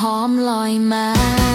หอมลอยมา